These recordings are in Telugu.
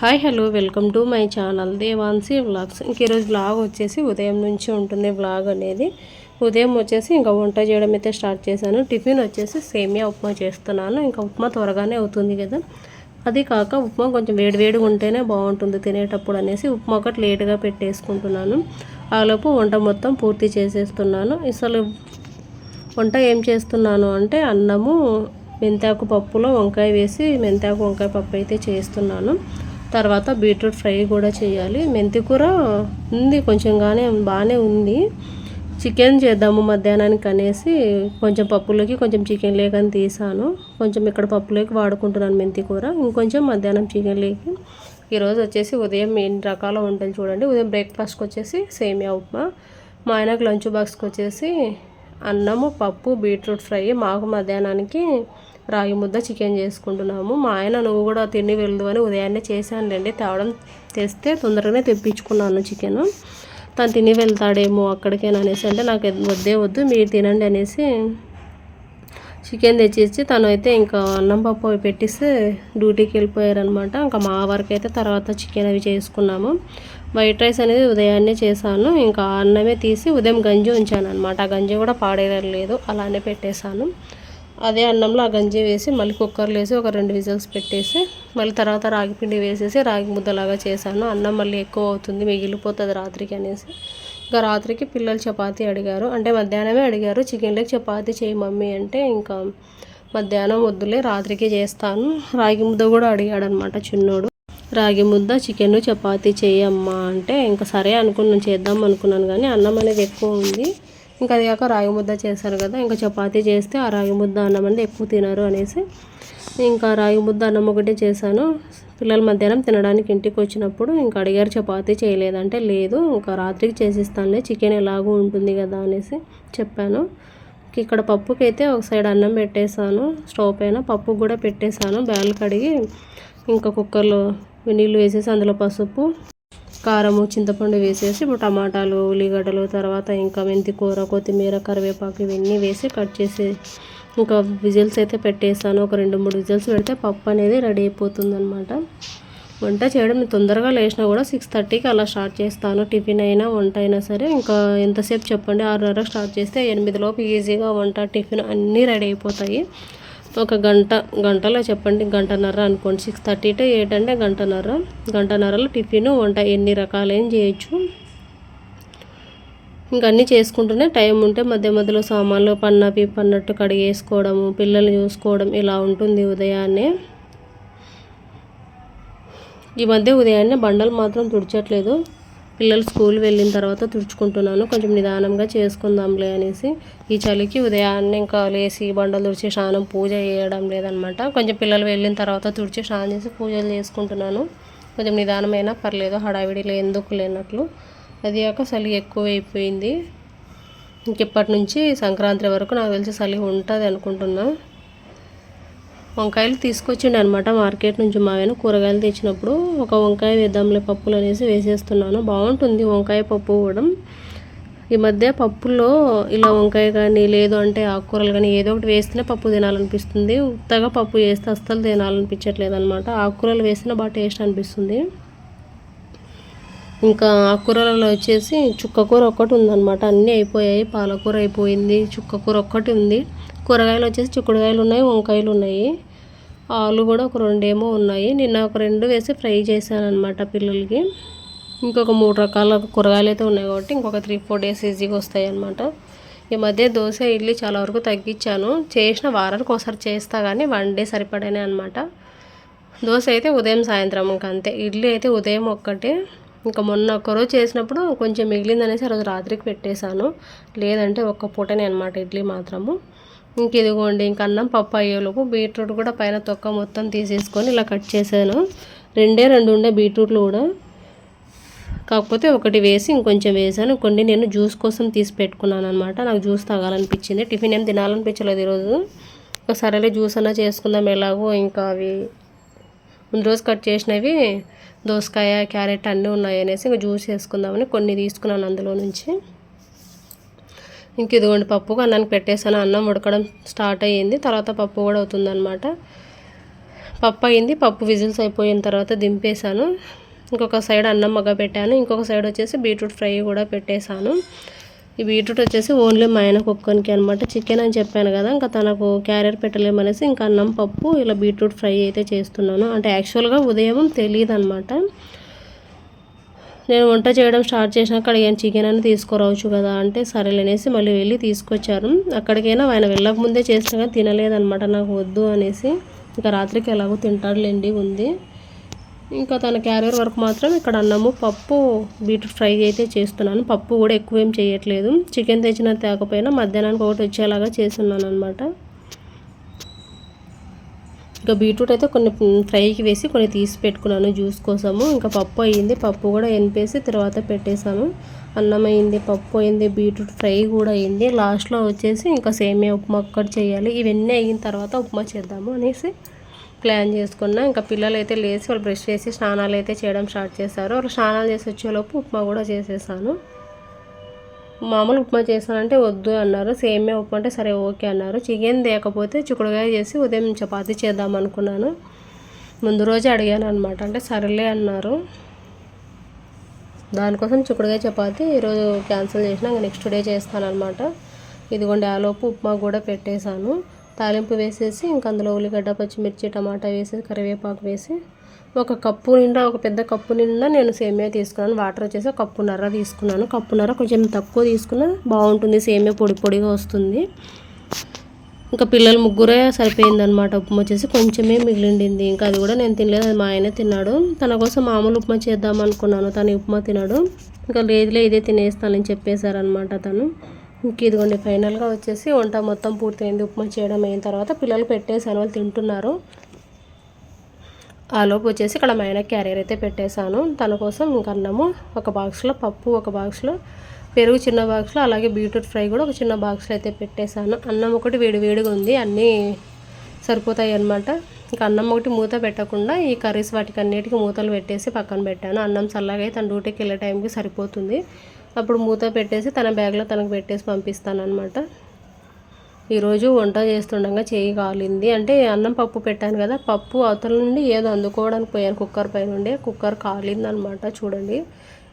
Hi hello welcome to my channel Devansi vlogs. ఇంక ఈరోజు వ్లాగ్ వచ్చేసి ఉదయం నుంచి ఉంటుంది వ్లాగ్ అనేది. ఉదయం వచ్చేసి ఇంకా వంట చేయడం అయితే స్టార్ట్ చేశాను. టిఫిన్ వచ్చేసి సేమియా ఉప్మా చేస్తున్నాను. ఇంకా ఉప్మా త్వరగానే అవుతుంది కదా. అది కాక ఉప్మా కొంచెం వేడివేడిగా ఉంటేనే బాగుంటుంది తినేటప్పుడు అనేసి ఉప్మా ఒకటి లేటుగా పెట్టేసుకుంటున్నాను. ఆలోపు వంట మొత్తం పూర్తి చేసేస్తున్నాను. అసలు వంట ఏం చేస్తున్నాను అంటే అన్నము మెంతాకు పప్పులో వంకాయ వేసి మెంతాకు వంకాయ పప్పు అయితే చేస్తున్నాను. తర్వాత బీట్రూట్ ఫ్రై కూడా చేయాలి. మెంతి కూర ఉంది కొంచెంగానే బాగానే ఉంది చికెన్ చేద్దాము మధ్యాహ్నానికి అనేసి కొంచెం పప్పులోకి కొంచెం చికెన్ లేకని తీసాను. కొంచెం ఇక్కడ పప్పులోకి వాడుకుంటున్నాను మెంతి కూర. ఇంకొంచెం మధ్యాహ్నం చికెన్ లేకి. ఈరోజు వచ్చేసి ఉదయం ఎన్ని రకాల వంటలు చూడండి. ఉదయం బ్రేక్ఫాస్ట్కి వచ్చేసి సేమియా ఉప్మా మా ఆయనకు లంచ్ బాక్స్కి వచ్చేసి అన్నము పప్పు బీట్రూట్ ఫ్రై మాకు మధ్యాహ్నానికి రాగి ముద్ద చికెన్ చేసుకుంటున్నాము. మా ఆయన నువ్వు కూడా తిని వెళ్దు అని ఉదయాన్నే చేశానులేండి. తేవడం తెస్తే తొందరగానే తెప్పించుకున్నాను చికెన్. తను తిని వెళ్తాడేమో అక్కడికేనా అనేసి అంటే నాకు వద్దే వద్దు మీరు తినండి అనేసి చికెన్ తెచ్చిచ్చి తను అయితే ఇంకా అన్నం పప్పు అవి పెట్టిస్తే డ్యూటీకి వెళ్ళిపోయారనమాట. ఇంకా మా వరకు అయితే తర్వాత చికెన్ అవి చేసుకున్నాము. వైట్ రైస్ అనేది ఉదయాన్నే చేశాను. ఇంకా అన్నమే తీసి ఉదయం గంజి ఉంచాను అనమాట ఆ గంజి కూడా పాడేయలేదు అలానే పెట్టేశాను. అదే అన్నంలో ఆ గంజి వేసి మళ్ళీ కుక్కర్లో వేసి ఒక రెండు విజిల్స్ పెట్టేసి మళ్ళీ తర్వాత రాగి పిండి వేసేసి రాగి ముద్దలాగా చేశాను. అన్నం మళ్ళీ ఎక్కువ అవుతుంది మిగిలిపోతుంది రాత్రికి అనేసి. ఇంకా రాత్రికి పిల్లలు చపాతీ అడిగారు. అంటే మధ్యాహ్నమే అడిగారు. చికెన్లోకి చపాతీ చేయి మమ్మీ అంటే ఇంకా మధ్యాహ్నం వద్దులే రాత్రికి చేస్తాను. రాగి ముద్ద కూడా అడిగాడు అనమాట చిన్నోడు. రాగి ముద్ద చికెన్ చపాతీ చేయమ్మా అంటే ఇంకా సరే అనుకున్నాను చేద్దాం అనుకున్నాను కానీ అన్నం అనేది ఎక్కువ ఉంది. ఇంకా అది కాక రాగి ముద్ద చేశారు కదా ఇంకా చపాతీ చేస్తే ఆ రాగి ముద్ద అన్నం అనేది ఎక్కువ తినరు అనేసి ఇంకా రాగి ముద్ద అన్నం ఒకటే చేశాను. పిల్లల మధ్యాహ్నం తినడానికి ఇంటికి వచ్చినప్పుడు ఇంకా అడిగారు చపాతీ చేయలేదంటే లేదు ఇంకా రాత్రికి చేసిస్తానులే చికెన్ ఎలాగో ఉంటుంది కదా అనేసి చెప్పాను. ఇక్కడ పప్పుకి అయితే ఒక సైడ్ అన్నం పెట్టేశాను స్టవ్ పైన పప్పు కూడా పెట్టేశాను బ్యాల్ కడిగి ఇంకా కుక్కర్లో నీళ్ళు వేసేసి అందులో పసుపు కారము చింతపండు వేసేసి ఇప్పుడు టమాటాలు ఉల్లిగడ్డలు తర్వాత ఇంకా మెంతి కూర కొత్తిమీర కరివేపాకు ఇవన్నీ వేసి కట్ చేసి ఇంకా విజిల్స్ అయితే పెట్టేస్తాను. ఒక రెండు మూడు విజిల్స్ పెడితే పప్పు అనేది రెడీ అయిపోతుంది అనమాట వంట చేయడం తొందరగా లేచినా కూడా సిక్స్ థర్టీకి అలా స్టార్ట్ చేస్తాను. టిఫిన్ అయినా వంట అయినా సరే ఇంకా ఎంతసేపు చెప్పండి? ఆరున్నర స్టార్ట్ చేస్తే ఎనిమిదిలోపు ఈజీగా వంట టిఫిన్ అన్నీ రెడీ అయిపోతాయి. ఒక గంట గంటలో చెప్పండి గంటన్నర అనుకోండి. సిక్స్ థర్టీ టు ఎయిట్ అంటే గంటన్నర. గంటన్నరలో టిఫిన్ వంట ఎన్ని రకాలైన చేయొచ్చు. ఇంకా అన్నీ చేసుకుంటూనే టైం ఉంటే మధ్య మధ్యలో సామాన్లు పన్నవి పన్నట్టు కడిగేసుకోవడము పిల్లలు చూసుకోవడం ఇలా ఉంటుంది ఉదయాన్నే. ఈ మధ్య ఉదయాన్నే బండలు మాత్రం తుడిచట్లేదు. పిల్లలు స్కూల్ వెళ్ళిన తర్వాత తుడుచుకుంటున్నాను. కొంచెం నిదానంగా చేసుకుందాంలే అనేసి ఈ చలికి ఉదయాన్నే ఇంకా లేచి బండలు తుడిచి స్నానం పూజ చేయడం లేదనమాట. కొంచెం పిల్లలు వెళ్ళిన తర్వాత తుడిచి స్నానం చేసి పూజలు చేసుకుంటున్నాను. కొంచెం నిదానమైనా పర్లేదు హడావిడిలో ఎందుకు లేనట్లు. అది కాక చలి ఎక్కువ అయిపోయింది ఇంకెప్పటి నుంచి సంక్రాంతి వరకు నాకు తెలిసి చలి ఉంటుంది అనుకుంటున్నాను వంకాయలు తీసుకొచ్చిండు అనమాట మార్కెట్ నుంచి మావేను కూరగాయలు తెచ్చినప్పుడు. ఒక వంకాయ వేద్దాంలే పప్పులు అనేసి వేసేస్తున్నాను. బాగుంటుంది వంకాయ పప్పు కూడా. ఈ మధ్య పప్పుల్లో ఇలా వంకాయ కానీ లేదు అంటే ఆకుకూరలు కానీ ఏదో ఒకటి వేస్తేనే పప్పు తినాలనిపిస్తుంది. ఉత్తగా పప్పు వేస్తే అస్సలు తినాలనిపించట్లేదు అనమాట ఆకుకూరలు వేస్తేనే బాగా టేస్ట్ అనిపిస్తుంది. ఇంకా ఆకుకూరలలో వచ్చేసి చుక్కకూర ఒక్కటి ఉందన్నమాట అన్నీ అయిపోయాయి. పాలకూర అయిపోయింది. చుక్కకూర ఒక్కటి ఉంది. కూరగాయలు వచ్చేసి చిక్కుడుకాయలు ఉన్నాయి వంకాయలు ఉన్నాయి. ఆలు కూడా ఒక రెండేమో ఉన్నాయి. నిన్న ఒక రెండు వేసి ఫ్రై చేశాను అనమాట పిల్లలకి. ఇంకొక మూడు రకాల కూరగాయలు అయితే ఉన్నాయి కాబట్టి ఇంకొక త్రీ ఫోర్ డేస్ ఈజీగా వస్తాయి అనమాట ఈ మధ్య దోశ ఇడ్లీ చాలా వరకు తగ్గించాను. చేసిన వారానికి ఒకసారి చేస్తా కానీ వన్ డే సరిపడానే అనమాట దోశ అయితే ఉదయం సాయంత్రం ఇంకా అంతే. ఇడ్లీ అయితే ఉదయం ఒక్కటే. ఇంకా మొన్న ఒక్కరోజు చేసినప్పుడు కొంచెం మిగిలిందనేసి ఆ రోజు రాత్రికి పెట్టేశాను. లేదంటే ఒక్క పూటనే అనమాట ఇడ్లీ మాత్రము. ఇంక ఇదిగోండి ఇంక అన్నం పప్పు అయ్యేలోపు బీట్రూట్ కూడా పైన తొక్క మొత్తం తీసేసుకొని ఇలా కట్ చేశాను. రెండే రెండు ఉండే బీట్రూట్లు కూడా. కాకపోతే ఒకటి వేసి ఇంకొంచెం వేసాను. కొన్ని నేను జ్యూస్ కోసం తీసి పెట్టుకున్నాను అనమాట నాకు జ్యూస్ తాగాలనిపించింది. టిఫిన్ ఏం తినాలనిపించలేదు ఈరోజు. సరేలే జ్యూస్ అన్నా చేసుకుందాం ఎలాగో. ఇంకా అవి ముందు రోజు కట్ చేసినవి దోసకాయ క్యారెట్ అన్నీ ఉన్నాయి అనేసి ఇంకా జ్యూస్ వేసుకుందామని కొన్ని తీసుకున్నాను అందులో నుంచి. ఇంక ఇదిగోండి పప్పు అన్నానికి పెట్టేసాను అన్నం ఉడకడం స్టార్ట్ అయ్యింది. తర్వాత పప్పు కూడా అవుతుందన్నమాట. పప్పు అయింది. పప్పు విజిల్స్ అయిపోయిన తర్వాత దింపేశాను. ఇంకొక సైడ్ అన్నం మగ్గ పెట్టాను. ఇంకొక సైడ్ వచ్చేసి బీట్రూట్ ఫ్రై కూడా పెట్టేశాను. ఈ బీట్రూట్ వచ్చేసి ఓన్లీ మా ఆయన కుక్కనికి అనమాట చికెన్ అని చెప్పాను కదా ఇంకా తనకు క్యారియర్ పెట్టలేమనేసి ఇంకా అన్నం పప్పు ఇలా బీట్రూట్ ఫ్రై అయితే చేస్తున్నాను. అంటే యాక్చువల్గా ఉదయం తెలియదు అనమాట నేను వంట చేయడం స్టార్ట్ చేసినాక అడిగాను చికెన్ అని తీసుకురావచ్చు కదా అంటే సరేలేనేసి మళ్ళీ వెళ్ళి తీసుకొచ్చారు అక్కడికైనా ఆయన వెళ్ళకముందే చేసినా కానీ తినలేదనమాట నాకు వద్దు అనేసి. ఇంకా రాత్రికి ఎలాగో తింటాడులేండి ఉంది. ఇంకా తన క్యారియర్ వరకు మాత్రం ఇక్కడ అన్నము పప్పు బీట్రూట్ ఫ్రై అయితే చేస్తున్నాను. పప్పు కూడా ఎక్కువ ఏం చేయట్లేదు. చికెన్ తెచ్చిన తేకపోయినా మధ్యాహ్నానికి ఒకటి వచ్చేలాగా చేస్తున్నాను అనమాట ఇంకా బీట్రూట్ అయితే కొన్ని ఫ్రైకి వేసి కొన్ని తీసి పెట్టుకున్నాను జ్యూస్ కోసము. ఇంకా పప్పు అయ్యింది పప్పు కూడా ఎనిపేసి తర్వాత పెట్టేశాను. అన్నం అయింది పప్పు అయింది బీట్రూట్ ఫ్రై కూడా అయింది. లాస్ట్లో వచ్చేసి ఇంకా సేమియా ఉప్మా ఒక్కటి చేయాలి. ఇవన్నీ అయిన తర్వాత ఉప్మా చేద్దాము అనేసి ప్లాన్ చేసుకున్నా. ఇంకా పిల్లలు అయితే లేచి వాళ్ళు బ్రష్ చేసి స్నానాలు అయితే చేయడం స్టార్ట్ చేశారు. వాళ్ళు స్నానాలు చేసి వచ్చేలోపు ఉప్మా కూడా చేసేసాను. మామూలు ఉప్మా చేస్తానంటే వద్దు అన్నారు. సేమే ఉప్మా అంటే సరే ఓకే అన్నారు. చికెన్ తేకపోతే చిక్కుడుకాయ చేసి ఉదయం చపాతి చేద్దాం అనుకున్నాను. ముందు రోజే అడిగాను అనమాట అంటే సరేలే అన్నారు. దానికోసం చిక్కుడుకాయ చపాతి ఈరోజు క్యాన్సిల్ చేసినా ఇంకా నెక్స్ట్ డే చేస్తానమాట ఇదిగోండి ఆలోపు ఉప్మా కూడా పెట్టేశాను. తాలింపు వేసేసి ఇంకా అందులో ఉల్లిగడ్డ పచ్చిమిర్చి టమాటా వేసి కరివేపాకు వేసి ఒక కప్పు నిండా ఒక పెద్ద కప్పు నిండా నేను సేమియా తీసుకున్నాను. వాటర్ వచ్చేసి కప్పున్నర తీసుకున్నాను. కప్పున్నర కొంచెం తక్కువ తీసుకున్నా బాగుంటుంది. సేమియా పొడి పొడిగా వస్తుంది. ఇంకా పిల్లలు ముగ్గురే సరిపోయిందనమాట ఉప్మా వచ్చేసి కొంచెమే మిగిలిండింది. ఇంకా అది కూడా నేను తినలేదు. అది మా ఆయన తిన్నాడు. తన కోసం మామూలు ఉప్మా చేద్దాం అనుకున్నాను. తను ఉప్మా తిన్నాడు ఇంకా లేదులే ఇదే తినేస్తానని చెప్పేశారనమాట తను. ఇంక ఇదిగోండి ఫైనల్గా వచ్చేసి వంట మొత్తం పూర్తయింది. ఉప్మా చేయడం అయిన తర్వాత పిల్లలు పెట్టేసాను వాళ్ళు తింటున్నారు. ఆ లోపు వచ్చేసి ఇక్కడ మా ఆయన క్యారియర్ అయితే పెట్టేశాను. తన కోసం ఇంకా అన్నము ఒక బాక్స్లో పప్పు ఒక బాక్స్లో పెరుగు చిన్న బాక్స్లో అలాగే బీట్రూట్ ఫ్రై కూడా ఒక చిన్న బాక్స్లో అయితే పెట్టేశాను. అన్నం ఒకటి వేడి వేడిగా ఉంది. అన్నీ సరిపోతాయి అనమాట ఇంకా అన్నం ఒకటి మూత పెట్టకుండా ఈ కర్రీస్ వాటికి అన్నిటికీ మూతలు పెట్టేసి పక్కన పెట్టాను. అన్నం చల్లగా తన డ్యూటీకి వెళ్ళే టైంకి సరిపోతుంది. అప్పుడు మూత పెట్టేసి తన బ్యాగ్లో తనకు పెట్టేసి పంపిస్తాను అనమాట ఈరోజు వంట చేస్తుండగా చేయి కాలింది. అంటే అన్నం పప్పు పెట్టాను కదా పప్పు అవతల నుండి ఏదో అందుకోవడానికి పోయాను. కుక్కర్ పై నుండి కుక్కర్ కాలిందనమాట. చూడండి.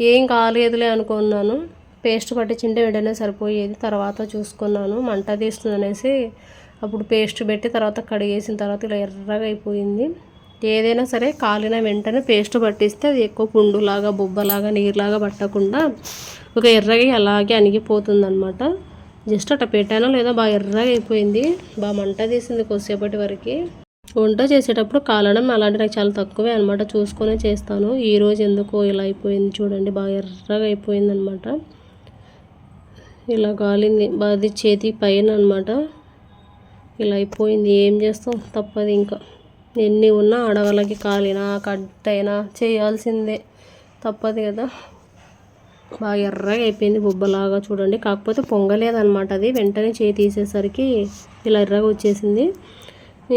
ఏం కాలేదులే అనుకున్నాను. పేస్ట్ పట్టించింటే వెంటనే సరిపోయేది. తర్వాత చూసుకున్నాను. మంట తీస్తుందనేసి అప్పుడు పేస్ట్ పెట్టి తర్వాత కడిగేసిన తర్వాత ఇలా ఎర్రగా అయిపోయింది. ఏదైనా సరే కాలిన వెంటనే పేస్ట్ పట్టిస్తే అది ఎక్కువ పుండులాగా బొబ్బలాగా నీరులాగా పట్టకుండా ఒక ఎర్రగా అలాగే అణిగిపోతుంది అనమాట జస్ట్ అట్లా పెట్టానో లేదో? బాగా ఎర్రగా అయిపోయింది. బాగా మంట తీసింది కొద్దిసేపటి వరకు. వంట చేసేటప్పుడు కాలడం అలాంటి నాకు చాలా తక్కువే అనమాట చూసుకొని చేస్తాను. ఈరోజు ఎందుకో ఇలా అయిపోయింది చూడండి. బాగా ఎర్రగా అయిపోయింది అనమాట ఇలా కాలింది బాగా చేతి పైన అనమాట ఇలా అయిపోయింది. ఏం చేస్తాం? తప్పదు ఇంకా. ఎన్ని ఉన్నా ఆడవాళ్ళకి కాలినా కట్టైనా చేయాల్సిందే. తప్పదు కదా. బాగా ఎర్రగా అయిపోయింది బొబ్బలాగా చూడండి. కాకపోతే పొంగలేదనమాట అది. వెంటనే చేయి తీసేసరికి ఇలా ఎర్రగా వచ్చేసింది.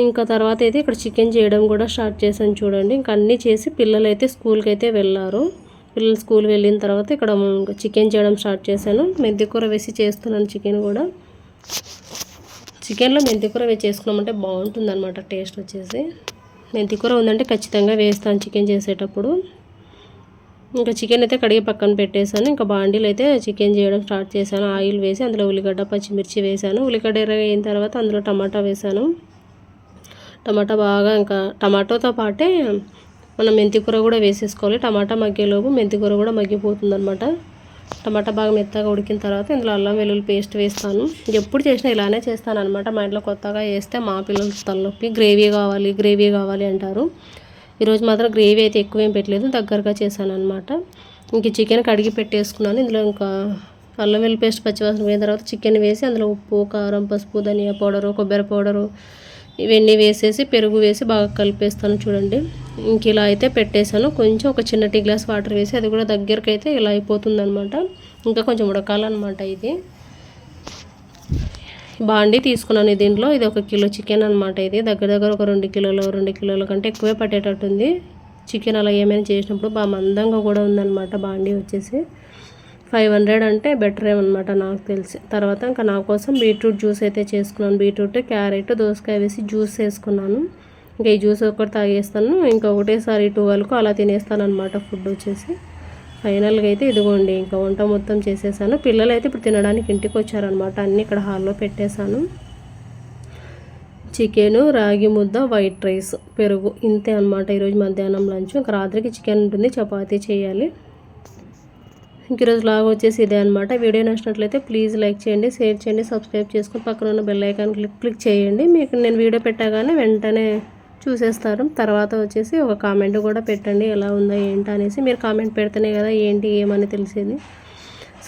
ఇంకా తర్వాత అయితే ఇక్కడ చికెన్ చేయడం కూడా స్టార్ట్ చేశాను చూడండి. ఇంకా అన్నీ చేసి పిల్లలు అయితే స్కూల్కి అయితే వెళ్ళారు. పిల్లలు స్కూల్ వెళ్ళిన తర్వాత ఇక్కడ చికెన్ చేయడం స్టార్ట్ చేశాను. మెంతికూర వేసి చేస్తున్నాను చికెన్ కూడా. చికెన్లో మెంతికూర వేసి చేసుకున్నామంటే బాగుంటుంది అనమాట టేస్ట్ వచ్చేసి. మెంతికూర ఉందంటే ఖచ్చితంగా వేస్తాను చికెన్ చేసేటప్పుడు. ఇంకా చికెన్ అయితే కడిగి పక్కన పెట్టేశాను. ఇంకా బాండీలు అయితే చికెన్ చేయడం స్టార్ట్ చేశాను. ఆయిల్ వేసి అందులో ఉల్లిగడ్డ పచ్చిమిర్చి వేశాను. ఉల్లిగడ్డ ఎర్రగా తర్వాత అందులో టమాటా వేశాను. టమాటా బాగా ఇంకా టమాటోతో పాటే మనం మెంతికూర కూడా వేసేసుకోవాలి. టమాటా మగ్గేలోపు మెంతికూర కూడా మగ్గిపోతుంది అనమాట టమాటా బాగా మెత్తగా ఉడికిన తర్వాత ఇందులో అల్లం వెల్లుల్లి పేస్ట్ వేస్తాను. ఎప్పుడు చేసినా ఇలానే చేస్తాను అనమాట మా ఇంట్లో కొత్తగా వేస్తే మా పిల్లలు తలనొప్పి గ్రేవీ కావాలి గ్రేవీ కావాలి అంటారు. ఈరోజు మాత్రం గ్రేవీ అయితే ఎక్కువ ఏం పెట్టలేదు దగ్గరగా చేశాను అనమాట ఇంక చికెన్ కడిగి పెట్టేసుకున్నాను. ఇందులో ఇంకా అల్లం వెల్లి పేస్ట్ పచ్చివాసన పోయిన తర్వాత చికెన్ వేసి అందులో ఉప్పు కారం పసుపు ధనియా పౌడరు కొబ్బరి పౌడరు ఇవన్నీ వేసేసి పెరుగు వేసి బాగా కలిపేస్తాను చూడండి. ఇంక ఇలా అయితే పెట్టేశాను. కొంచెం ఒక చిన్న టీ గ్లాస్ వాటర్ వేసి అది కూడా దగ్గరకైతే ఇలా అయిపోతుంది అనమాట ఇంకా కొంచెం ఉడకాలన్నమాట ఇది. బాండి తీసుకున్నాను దీంట్లో. ఇది ఒక కిలో చికెన్ అనమాట ఇది. దగ్గర దగ్గర ఒక రెండు కిలోలు రెండు కిలోల కంటే ఎక్కువే పట్టేటట్టుంది చికెన్ అలా ఏమైనా చేసినప్పుడు బాగా మందంగా కూడా ఉందన్నమాట బాండి వచ్చేసి. ఫైవ్ హండ్రెడ్ అంటే బెటర్ ఏమన్నమాట నాకు తెలిసి. తర్వాత ఇంకా నా కోసం బీట్రూట్ జ్యూస్ అయితే చేసుకున్నాను. బీట్రూట్ క్యారెట్ దోసకాయ వేసి జ్యూస్ వేసుకున్నాను. ఇంకా ఈ జ్యూస్ ఒకటి తాగేస్తాను. ఇంకొకటేసారి టూ వరకు అలా తినేస్తాను అనమాట ఫుడ్ వచ్చేసి. ఫైనల్గా అయితే ఇదిగోండి ఇంకా వంట మొత్తం చేసేసాను. పిల్లలు అయితే ఇప్పుడు తినడానికి ఇంటికి వచ్చారనమాట అన్నీ ఇక్కడ హాల్లో పెట్టేశాను. చికెను రాగి ముద్ద వైట్ రైస్ పెరుగు ఇంతే అనమాట ఈరోజు మధ్యాహ్నం లంచ్. ఇంకా రాత్రికి చికెన్ ఉంటుంది చపాతీ చేయాలి. ఇంక ఈరోజు లాగా వచ్చేసి ఇదే అనమాట వీడియో నచ్చినట్లయితే ప్లీజ్ లైక్ చేయండి షేర్ చేయండి సబ్స్క్రైబ్ చేసుకొని పక్కన ఉన్న బెల్ ఐకాన్ క్లిక్ క్లిక్ చేయండి. మీకు నేను వీడియో పెట్టగానే వెంటనే చూసేస్తారు. తర్వాత వచ్చేసి ఒక కామెంట్ కూడా పెట్టండి ఎలా ఉందో ఏంటి అనేసి. మీరు కామెంట్ పెడితేనే కదా ఏంటి ఏమని తెలిసేది.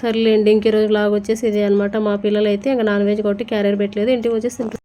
సర్లేండి ఇంక ఈరోజు లాగా వచ్చేసి ఇదే అనమాట మా పిల్లలు అయితే ఇంకా నాన్ వెజ్ కొట్టి క్యారియర్ పెట్టలేదు. ఇంటికి వచ్చేసి